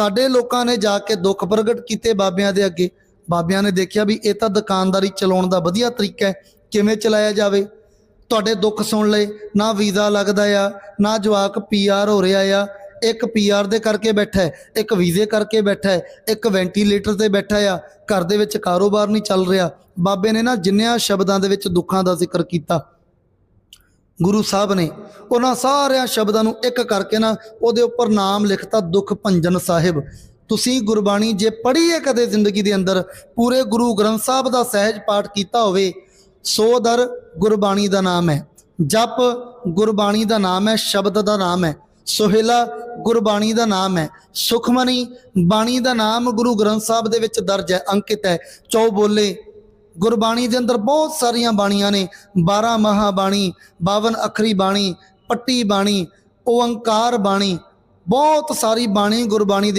ਸਾਡੇ ਲੋਕਾਂ ਨੇ ਜਾ ਕੇ ਦੁੱਖ ਪ੍ਰਗਟ ਕੀਤੇ ਬਾਬਿਆਂ ਦੇ ਅੱਗੇ। ਬਾਬਿਆਂ ਨੇ ਦੇਖਿਆ ਵੀ ਇਹ ਤਾਂ ਦੁਕਾਨਦਾਰੀ ਚਲਾਉਣ ਦਾ ਵਧੀਆ ਤਰੀਕਾ ਹੈ। ਕਿਵੇਂ ਚਲਾਇਆ ਜਾਵੇ? ਤੁਹਾਡੇ ਦੁੱਖ ਸੁਣ ਲਏ, ਨਾ ਵੀਜ਼ਾ ਲੱਗਦਾ ਆ, ਨਾ ਜਵਾਕ ਪੀਆਰ ਹੋ ਰਿਹਾ ਆ। ਇੱਕ ਪੀਆਰ ਦੇ ਕਰਕੇ ਬੈਠਾ ਹੈ, ਇੱਕ ਵੀਜ਼ੇ ਕਰਕੇ ਬੈਠਾ ਹੈ, ਇੱਕ ਵੈਂਟੀਲੇਟਰ ਤੇ ਬੈਠਾ ਆ। ਘਰ ਦੇ ਵਿੱਚ ਕਾਰੋਬਾਰ ਨਹੀਂ ਚੱਲ ਰਿਹਾ। ਬਾਬੇ ਨੇ ਨਾ ਜਿੰਨਿਆਂ ਸ਼ਬਦਾਂ ਦੇ ਵਿੱਚ ਦੁੱਖਾਂ ਦਾ ਜ਼ਿਕਰ ਕੀਤਾ। ਗੁਰੂ ਸਾਹਿਬ ਨੇ ਉਹਨਾਂ ਸਾਰਿਆਂ ਸ਼ਬਦਾਂ ਨੂੰ ਇੱਕ ਕਰਕੇ ਨਾ ਉਹਦੇ ਉੱਪਰ ਨਾਮ ਲਿਖਤਾ ਦੁੱਖ ਭੰਜਨ ਸਾਹਿਬ। ਤੁਸੀਂ ਗੁਰਬਾਣੀ ਜੇ ਪੜ੍ਹੀ ਹੈ ਕਦੇ ਜ਼ਿੰਦਗੀ ਦੇ ਅੰਦਰ, ਪੂਰੇ ਗੁਰੂ ਗ੍ਰੰਥ ਸਾਹਿਬ ਦਾ ਸਹਿਜ ਪਾਠ ਕੀਤਾ ਹੋਵੇ, ਸੋ ਦਰ ਗੁਰਬਾਣੀ ਦਾ ਨਾਮ ਹੈ। ਜਪ ਗੁਰਬਾਣੀ ਦਾ ਨਾਮ ਹੈ, ਸ਼ਬਦ ਦਾ ਨਾਮ ਹੈ। ਸੋਹਿਲਾ ਗੁਰਬਾਣੀ ਦਾ ਨਾਮ ਹੈ। ਸੁਖਮਨੀ ਬਾਣੀ ਦਾ ਨਾਮ ਗੁਰੂ ਗ੍ਰੰਥ ਸਾਹਿਬ ਦੇ ਵਿੱਚ ਦਰਜ ਹੈ, ਅੰਕਿਤ ਹੈ। ਚੌ ਬੋਲੇ ਗੁਰਬਾਣੀ ਦੇ ਅੰਦਰ ਬਹੁਤ ਸਾਰੀਆਂ ਬਾਣੀਆਂ ਨੇ। 12 ਮਹਾ ਬਾਣੀ 52 ਅੱਖਰੀ ਬਾਣੀ, ਪੱਟੀ ਬਾਣੀ, ਓੰਕਾਰ ਬਾਣੀ, ਬਹੁਤ ਸਾਰੀ ਬਾਣੀ ਗੁਰਬਾਣੀ ਦੇ